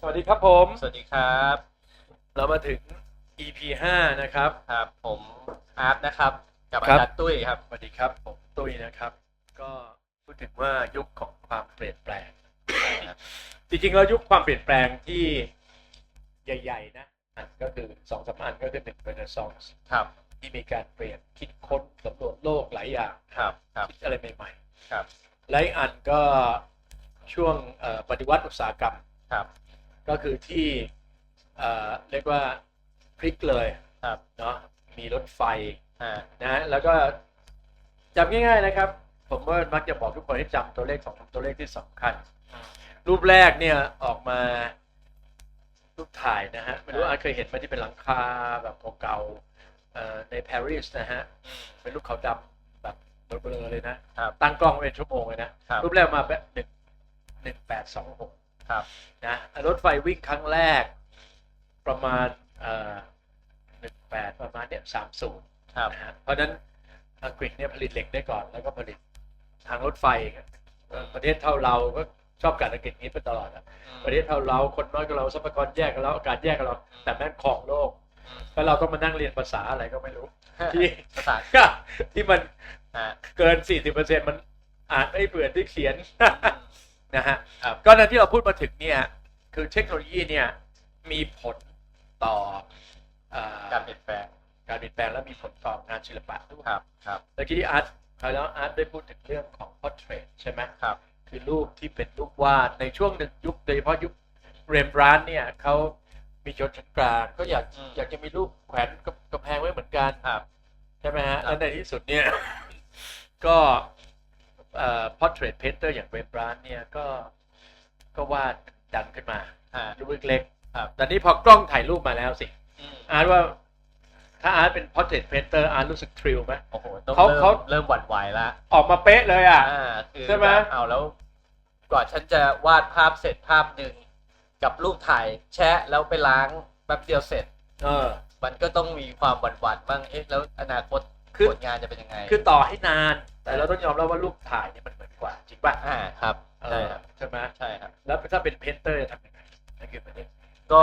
สวัสดีครับผม สวัสดีครับ เรามาถึง EP 5นะครับ ครับ ผมอาร์ตนะครับ กับครัอาบจารย์ตุ้ยครับ สวัสดีครับผมตุ้ยนะครับ ก็พูดถึงว่ายุคของความเปลี่ยนแปลง จริงๆแล้วยุคความเปลี่ยนแปลงที่ใหญ่ ๆ นะอันก็คือสองสามอันก็คือหนึ่งเรเนซองส์ครับ ที่มีการเปลี่ยนคิดค้นสำรวจโลกหลายอย่างครับครับคิดอะไรใหม่ครับๆและอีกอันก็ช่วงเอ่อปฏิวัติอุตสาหกรรมครับ ก็คือที่เอ่อเรียกว่าพลิกเลยครับเนาะมีรถไฟอ่านะฮะแล้วก็จำง่ายๆนะครับ ผมว่ามักจะบอกทุกคนให้จำตัวเลขสองตัวเลขที่สำคัญ รูปแรกเนี่ยออกมารูปถ่ายนะฮะไม่รู้อาจเคยเห็นไหมที่เป็นหลังคาแบบเก่าๆเอ่อในปารีสนะฮะเป็นรูปขาวดำแบบเบลอๆเลยนะครับตั้งกล้องไว้เป็นชั่วโมงเลยนะครับรูปแรกมาแบบหนึ่งหนึ่งแปดสองหก ครับนะรถไฟวิ่งครั้งแรกประมาณเอ่อหนึ่งแปดประมาณเนี่ยสามศูนย์ครับนะฮะเพราะฉะนั้นอังกฤษเนี่ยผลิตเหล็กได้ก่อน แล้วก็ผลิตทางรถไฟเอ่อประเทศเท่าเราก็ชอบการอังกฤษนี้ไปตลอดอะประเทศเท่าเราคนน้อยกับเราทรัพยากรแยกกับเราอากาศแยกกับเราแต่แม่งของโลกแล้วเราต้องมานั่งเรียนภาษาอะไรก็ไม่รู้ ที่ภาษาที่มันอ่าเกิน40%มันอ่านไม่เปื่อนที่เขียน นะฮะครับ ก็นั้นที่เราพูดมาถึงเนี่ยคือเทคโนโลยีเนี่ยมีผลต่อเอ่อการเปลี่ยนแปลงการเปลี่ยนแปลงและมีผลต่องานศิลปะด้วยครับครับเมื่อกี้ที่อาร์ตคราวแล้วอาร์ตได้พูดถึงเรื่องของ portrait ใช่ไหมครับ คือรูปที่เป็นรูปวาดในช่วงหนึ่งยุคโดยเฉพาะยุคเรมบรานต์เนี่ยเขามีชนชั้นกลางก็อยากอืม อยากจะมีรูปแขวนกับกำแพงไว้เหมือนกัน ครับ ใช่ไหมฮะครับแล้วในที่สุดเนี่ย ก็ เอ่อ portrait painter อย่างเรมบรานต์เนี่ยก็ก็วาดดังขึ้นมาอ่ารูปเล็กครับๆตอนนี้พอกล้องถ่ายรูปมาแล้วสิอืมอาร์ตว่าถ้าอาร์ตเป็น portrait painter อาร์ตรู้สึกทริลไหมโอ้โหต้องเขาเริ่มเขาเริ่มหวั่นไหวแล้วออกมาเป๊ะเลยอะอ่าคือใช่ไหมแบบเอาแล้วกว่าฉันจะวาดภาพเสร็จภาพหนึ่งกับรูปถ่ายแชะแล้วไปล้างแป๊บเดียวเสร็จ เออ มันก็ต้องมีความหวั่นหวั่นๆบ้างเอ๊ะแล้วอนาคต คือ ผลงานจะเป็นยังไงคือต่อให้นาน แต่เราต้องยอมรับว่ารูปถ่ายเนี่ยมันเหมือนกว่าจริงป่ะอ่าครับเอใช่อครับใช่ไหมใช่ครับ แล้วถ้าเป็นเพนเตอร์จะทำยังไงนั่นคือประเด็น ก็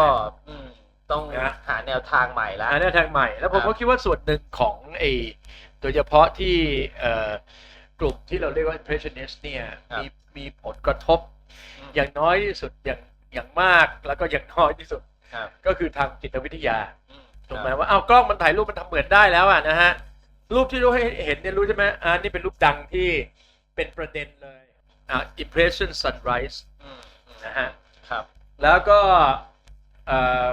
อืมต้องนะ หาแนวทางใหม่แล้วอันนี้ทางใหม่ แล้วผมครัก็บคิดว่าส่วนหนึ่งของไอ้โดยเฉพาะที่เอ่อกลุ่มที่เราเรียกว่า impressionist เนี่ยมีมีผลกระทบ มอย่างน้อยที่สุดอย่างอย่างมากแล้วก็อย่างน้อยที่สุดครับก็คือทางจิตวิทยาอืมถูกไหมว่าเอาวกล้องมันถ่ายรูปมันทำเหมือนได้แล้วอะนะฮะ รูปที่รู้ให้เห็นเนี่ยรู้ใช่ไหมอ่านี่เป็นรูปดังที่เป็นประเด็นเลยอ่า impression sunrise อืมอืมนะฮะครับ แล้วก็เอ่อ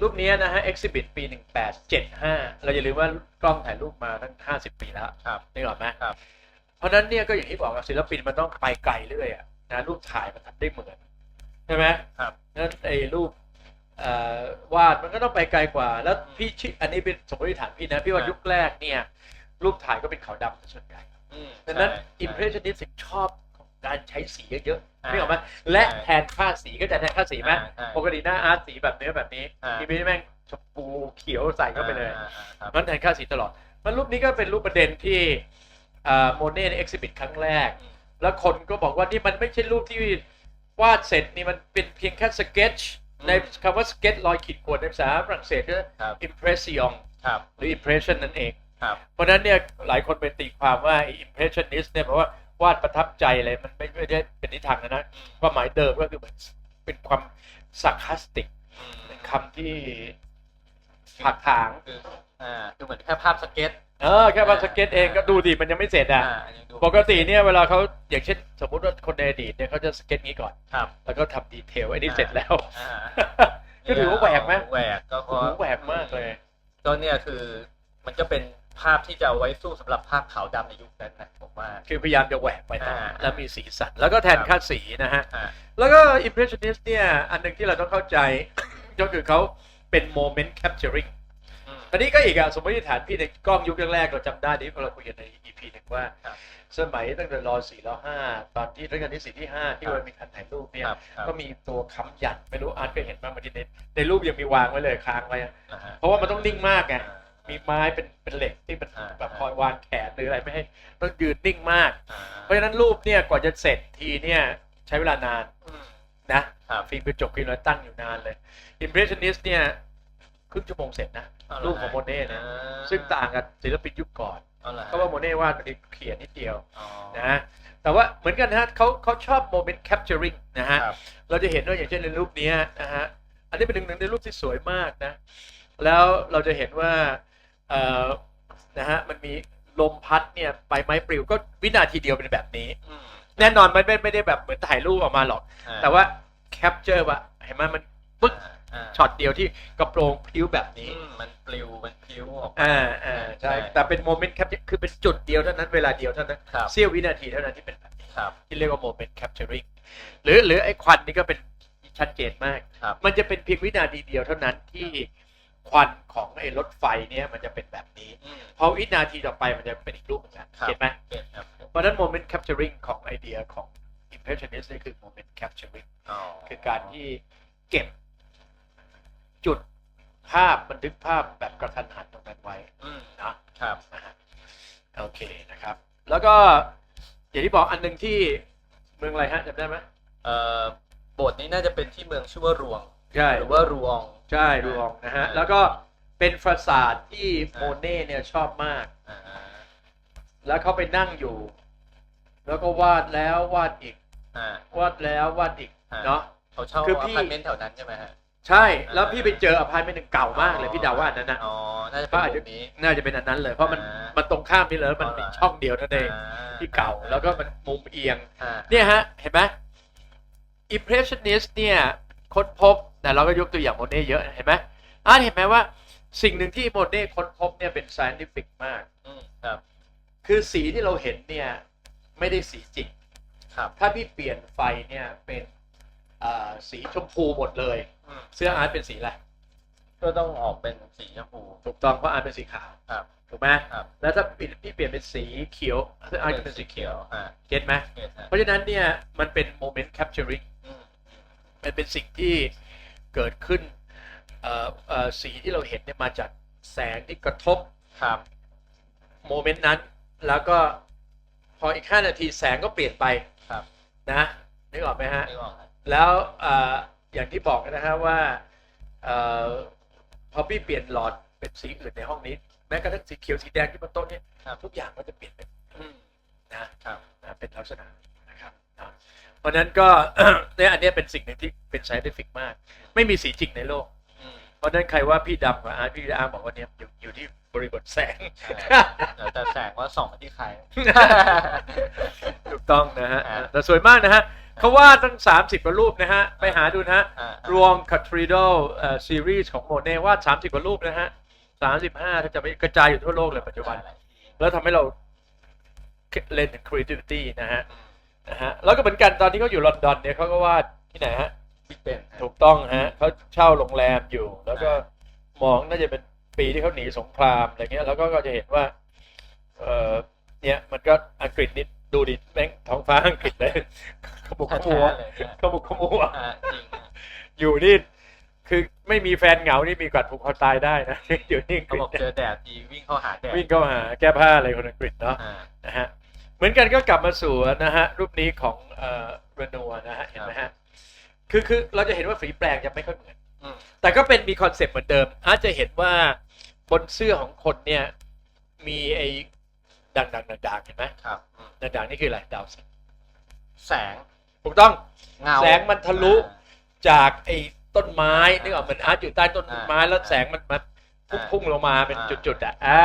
รูปนี้นะฮะ exhibit ปี 1875 เราอย่าลืมว่ากล้องถ่ายรูปมาตั้ง 50 ปีแล้วครับนึกออกไหมครับ เพราะฉะนั้นเนี่ยก็อย่างที่บอกว่าศิลปินมันต้องไปไกลเรื่อยอะนะรูปถ่ายมันทำได้เหมือนใช่ไหมครับนั้นไอ้รูปเอ่อ วาดมันก็ต้องไปไกลกว่า แล้วพี่ชิอันนี้เป็นสมมติฐานพี่นะ พี่ว่าครับยุคแรกเนี่ย รูปถ่ายก็เป็นขาวดำส่วนใหญ่อืมดังนั้นใช่ impressionist ถึงชอบของการใช้สีเยอะๆอ่านึกออกไหมและใช่แทนค่าสีก็จะแทนค่าสีไหมอ่าใช่ปกติหน้าอาร์ตสีแบบเนื้อแบบนี้อ่าที่ไม่ได้แม่งชมพูเขียวใส่เข้าไปเลยอ่าอ่าครับมันแทนค่าสีตลอดมันรูปนี้ก็เป็นรูปประเด็นที่โมเน่ในเอ็กซิบิทครั้งแรกอืมแล้วคนก็บอกว่านี่มันไม่ใช่รูปที่วาดเสร็จนี่มันเป็นเพียงแค่สเก็ตช์ ในคำว่าสเก็ตรอยขีดข่วนในภาษาฝรั่งเศสก็ ครับ impression ครับ หรือ impression นั่นเอง ครับ เพราะฉะนั้นเนี่ยหลายคนไปตีความว่าไอ้ impressionist เนี่ยแปลว่าวาดประทับใจอะไรมันไม่ไม่ได้เป็นนิทานนะนะความหมายเดิมก็คือเหมือนเป็นความ sarcastic อืมเป็นคำที่ผักถาง คืออ่าคือเหมือนแค่ภาพสเก็ต เออแค่วาดสเก็ตเองก็ดูดิมันยังไม่เสร็จอะอ่ายังดูปกติเนี่ยเวลาเขาอย่างเช่น สมมุติว่าคนในอดีตเนี่ยเขาจะสเก็ตนี้ก่อน ครับแล้วก็ทำดีเทลไอ้นี่อ่าเสร็จแล้ว อ่าก็ถือว่าแหวกไหมแหวกก็เพโอ้ราะโหแหวกมากเลย ก็เนี่ยคือมันก็เป็นภาพที่จะเอาไว้สู้สำหรับภาพขาวดำในยุคนั้นนะผมว่า คือพยายามจะแหวกไปต่ออ่า แล้วมีสีสัน แล้วก็แทนครับค่าสีนะฮะ อ่าแล้วก็ impressionist เนี่ย อันหนึ่งที่เราต้องเข้าใจ ก็คือเขาเป็น moment capturing อืม ตอนนี้ก็อีกอะสมมติฐานพี่ในกล้องยุคแรกๆเราจำได้ที่เราคุยกันใน EP หนึ่งว่า ครับสมัยตั้งแต่รอสี่รอห้าตอนที่รัชกาลที่สี่ที่ห้าที่ครับว่ามีการถ่ายรูปเนี่ยครับครับ ก็มีตัวค้ำยันไม่รู้อาร์ตเคยเห็นบ้างบางทีในในรูปยังมีวางไว้เลยค้างไว้อะอ่าฮะเพราะว่ามันต้องนิ่งมากไงมีไม้เป็นเป็นเหล็กที่มันอ่าแบบคอยวางแขนหรืออะไรไม่ให้ต้องยืนนิ่งมาก อ่าเพราะฉะนั้นรูปเนี่ยกว่าจะเสร็จทีเนี่ยใช้เวลานานอืมนะครับ ฟิล์มกระจกฟิล์มเราตั้งอยู่นานเลย Impressionist เนี่ยครึ่งชั่วโมงเสร็จนะเอาเห รอรูปของโมเน่นะอ่าซึ่งต่างกับศิลปินยุคก่อนเอาเหรอเพราะว่าโมเน่วาดมันเขียนนิดเดียวอ๋อนะฮะแต่ว่าเหมือนกันนะฮะเขาเขาชอบโมเมนต์ capturing นะฮะครับเราจะเห็นว่าอย่างเช่นในรูปเนี้ยนะฮะอันนี้เป็นหนึ่งในรูปที่สวยมากนะ แล้วเราจะเห็นว่าเอ่อนะฮะมันมีลมพัดเนี่ยใบไม้ปลิวก็วินาทีเดียวเป็นแบบนี้อืมแน่นอนมันไม่ไม่ได้แบบเหมือนถ่ายรูปออกมาหรอกอ่แต่ว่าแคปเจอร์ว่าเห็นไหมมันปึ๊กอ่าอ่า ช็อตเดียวที่กระโปรงพลิ้วแบบนี้อืมมันปลิวมันพลิ้วออกมาอ่าอ่าใช่แต่เป็นโมเมนต์แคปคือเป็นจุดเดียวเท่านั้นเวลาเดียวเท่านั้นครับเสี้ยววินาทีเท่านั้นที่เป็นแบบนี้ครับที่เรียกว่าโมเมนต์แคปเจอริงหรือหรือไอ้ควันนี่ก็เป็นชัดเจนมากครับมันจะเป็นเพียงวินาทีเดียวเท่านั้นที่ควันของไอ้รถไฟเนี่ยมันจะเป็นแบบนี้อืมพอวินาทีต่อไปมันจะเป็นอีกรูปเหมือนกันครับเห็นไหมเป็นครับเพราะฉะนั้นโมเมนต์แคปเจอริงของไอเดียของ impressionist นี่คือโมเมนต์แคปเจอริงอ๋อคือการที่เก็บ จุดภาพบันทึกภาพแบบกระทันหันตรงนั้นไว้อืมนะครับนะฮะโอเคนะครับ แล้วก็อย่างที่บอกอันหนึ่งที่เมืองอะไรฮะจำได้ไหมเอ่อโบสถ์นี้น่าจะเป็นที่เมืองชื่อว่ารวงใช่หรือว่ารวงใช่รวงนะฮะแล้วก็เป็นปราสาทที่โมเน่เนี่ยชอบมากอ่าแล้วเขาไปนั่งอยู่ แล้วก็วาดแล้ววาดอีกอ่าวาดแล้ววาดอีกอ่าเนาะเขาเช่าคืออพี่พาร์ตเมนต์แถวนั้นใช่ไหมฮะ ใช่ แล้วพี่ไปเจออพาร์ตเมนต์หนึ่งเก่ามากเลยพี่เดาว่าอันนั้นนะ อ๋อ น่าจะก็เป็นอาจแบจะบนี้ น่าจะเป็นอันนั้นเลย เพราะมันอ่ามั มันตรงข้ามนี่เลยมันมีช่องเดียวนั่นเองอ่าที่เก่าแล้วก็มันมุมเอียง อ่าเนี่ยฮะ เห็นไหม impressionist เนี่ยค้นพบแต่เราก็ยกตัวอย่างโมเน่เยอะเห็นไหมอ่าเห็นไหมว่าสิ่งหนึ่งที่โมเน่ค้นพบเนี่ยเป็น scientific มาก อืมครับ คือสีที่เราเห็นเนี่ย ไม่ได้สีจริง ครับ ถ้าพี่เปลี่ยนไฟเนี่ยเป็นอ่า สีชมพูหมดเลยอืมเสื้ออาร์ตเป็นสีอะไรก็ต้องออกเป็นสีชมพู ถูกต้องเพราะอาร์ตเป็นสีขาวครับถูกไหมครับแล้วถ้าพี่เปลี่ยนเป็นสีเขียวเสื้ออาร์ตก็เป็นสีเขียวอ่าเก็ตไหมเห็นฮะเพราะฉะนั้นเนี่ยมันเป็นโมเมนต์ capturing อืมมันเป็นสิ่งที่เกิดขึ้นเอ่อเอ่อสีที่เราเห็นเนี่ยมาจากแสงที่กระทบครับโมเมนต์นั้นแล้วก็พออีก 5 นาทีแสงก็เปลี่ยนไปครับนะนึกออกไหมฮะนึกออกฮะ แล้วเอ่ออย่างที่บอกนะฮะว่าเอ่อพอพี่เปลี่ยนหลอดเป็นสีอื่นในห้องนี้ แม้กระทั่งสีเขียวสีแดงที่บนโต๊ะเนี่ยครับทุกอย่างก็จะเปลี่ยนเป็นอืมนะครับนะเป็นลักษณะนะครับนะเพราะฉะนั้นก็เนี่ยอันเนี้ยเป็นสิ่งหนึ่งที่เป็น scientific มาก ไม่มีสีจริงในโลกอืมเพราะฉะนั้นใครว่าพี่ดำกับอาร์ตพี่อาร์ตบอกว่าเนี่ยอยู่อยู่ที่บริบทแสงใช่แต่แต่แสงว่าส่องมาที่ใครถูกต้องนะฮะอ่าแต่สวยมากนะฮะ เขาวาดตั้ง 30กว่ารูปนะฮะ ไปหาดูนะฮะ อ่ารวม Cathedral เอ่อซีรีส์ของโมเน่วาด30กว่ารูปนะฮะ 35 ถ้าจะไม่กระจายอยู่ทั่วโลกเลยปัจจุบัน แล้วทำให้เราเล่นถึง creativity นะฮะนะฮะ แล้วก็เหมือนกันตอนที่เขาอยู่ลอนดอนเนี่ยเขาก็วาดที่ไหนฮะ บิ๊กเป็นถูกต้องฮะเขาเช่าโรงแรมอยู่ แล้วก็มองน่าจะเป็นปีที่เขาหนีสงครามอะไรเงี้ยแล้วก็ก็จะเห็นว่าเออเนี่ยมันก็อังกฤษนี่ดู ดิแม่งท้องฟ้าอังกฤษเลยขมุกขมัวเลยเนี่ยขมุกขมัวอ่าจริงฮะอยู่นี่คือไม่มีแฟนเหงานี่มีกัดผูกคอตายได้นะอยู่ที่อังเขากฤษบอกเจอแดดทีวิ่งเข้าหาแดดวิ่งเข้าหาแก้ผ้าอะไรคนอังกฤษเนาะอ่านะฮะเหมือนกันก็กลับมาสู่นะฮะรูปนี้ของเอ่อเรนัวนะฮะเห็นไหมฮะคือคือเราจะเห็นว่าฝีแปลงจะไม่ค่อยเหมือนอืมแต่ก็เป็นมีคอนเซปต์เหมือนเดิมอาจจะเห็นว่าบนเสื้อของคนเนี่ยมีไอ้ ดังดังดังดังๆเห็นไหมครับอืมดังดังๆนี่คืออะไรดาวสิงห์แสงถูกต้อง เงาแสงมันทะลุจากไอ้ต้นไม้นึกออกเหมือนอาร์ตอยู่ใต้ต้นไม้อ่าแล้วแสงมันมันพุ่งอ่าพุ่งลงมาเป็นอ่า จุดๆอะอ่า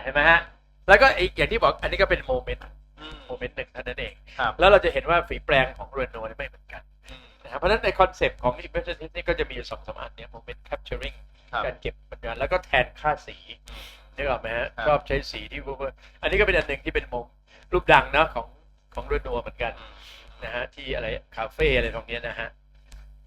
เห็นไหมฮะแล้วก็ไอ้อย่างที่บอกอันนี้ก็เป็นโมเมนต์อืมโมเมนต์หนึ่งเท่านั้นเอง ครับแล้วเราจะเห็นว่าฝีแปลงของเรโนนี่ไม่เหมือนกันอืมนะครับเพราะฉะนั้นในคอนเซปต์ของ impressionist นี่ก็จะมีสองสามอันเนี่ย moment capturing ครับ การเก็บปัญญาแล้วก็แทนค่าสี นึกออกไหมฮะครับ ชอบใช้สีที่เวอร์อันนี้ก็เป็นอันหนึ่งที่เป็นมุมรูปดังนะของของเรโนเหมือนกันอืมนะฮะที่อะไรคาเฟ่อะไรตรงเนี้ยนะฮะ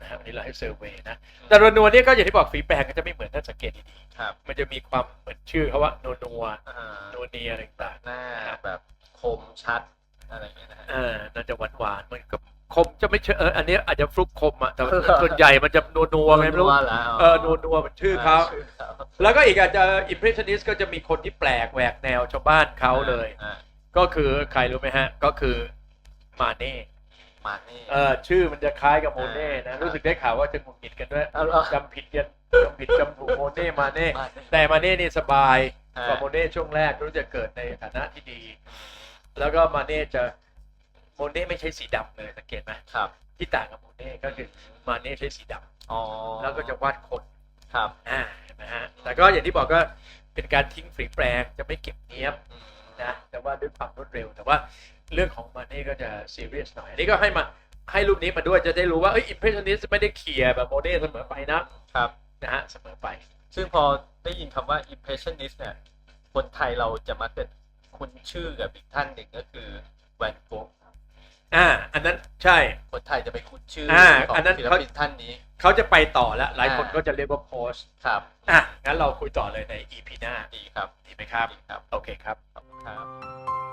นะฮะอันนี้เราให้เซอร์เวย์นะแต่เรโนเนี่ยก็อย่างที่บอกฝีแปลงก็จะไม่เหมือนถ้าสังเกตดีครับๆมันจะมีความเหมือนชื่อเขาว่าโนนัวอ่าโนเนียอะไรต่างหน้าแบบคมชัดอะไรอย่างเงี้ยนะฮะๆอ่าน่าจะหวานหวานๆเหมันกับ คมจะไม่เชื่อเอออันนี้อาจจะฟลุกคมอะแต่ว่าส่วนใหญ่มันจะนัวนัวๆไงไม่รู้เหรเออนัวนัวๆมันชื่อเขาชื่อเขา แล้วก็อีกอาจจะ impressionist ก็จะมีคนที่แปลกแหวกแนวชาวบ้านเขาเลย อ่าก็คือใครรู้ไหมฮะ ก็คือมาเน่มาเน่เออชื่อมันจะคล้ายกับโมเน่นะอ่ารู้รู้สึกได้ข่าวว่าจะหงุดหงิดกันด้วยเอาเหรอ จำผิดกันจำผิดจำถูกโมเน่มาเน่มาเน่แต่มาเน่นี่สบายอ่ากว่าโมเน่ช่วงแรกรู้จะเกิดในฐานะที่ดี แล้วก็มาเน่จะ โมเน่ไม่ใช้สีดำเลยสังเกตไหมครับที่ต่างกับโมเน่ก็คือมาเน่ใช้สีดำอ๋อแล้วก็จะวาดคนครับอ่าเห็นไหมฮะแต่ก็อย่างที่บอกก็เป็นการทิ้งฝีแปรงจะไม่เก็บเนี้ยบอืมนะแต่ว่าด้วยความรวดเร็ว แต่ว่าเรื่องของมันนี่ก็จะซีเรียสหน่อยอันนี้ก็ให้มาให้รูปนี้มาด้วยจะได้รู้ว่าเอ้ยอิมเพรสชันนิสไม่ได้เคลียร์แบบโมเน่เสมอไปนะครับนะฮะเสมอไป ซึ่งพอได้ยินคำว่า impressionist เนี่ยคนไทยเราจะมาเกิดคุ้นชื่อกับอีกท่านหนึ่งก็คือแวนโกะ อ่า อันนั้นใช่ คนไทยจะไปคุ้นชื่ออ่าของอันนั้นศิลเขา ปินท่านนี้ เขาจะไปต่อแล้วหลายคนอ่า ก็จะเรียกว่าโพสต์ครับ อะงั้นเราคุยต่อเลยใน EP หน้าดีครับดีไหมครับ ดีครับ โอเคครับ ขอบคุณครับ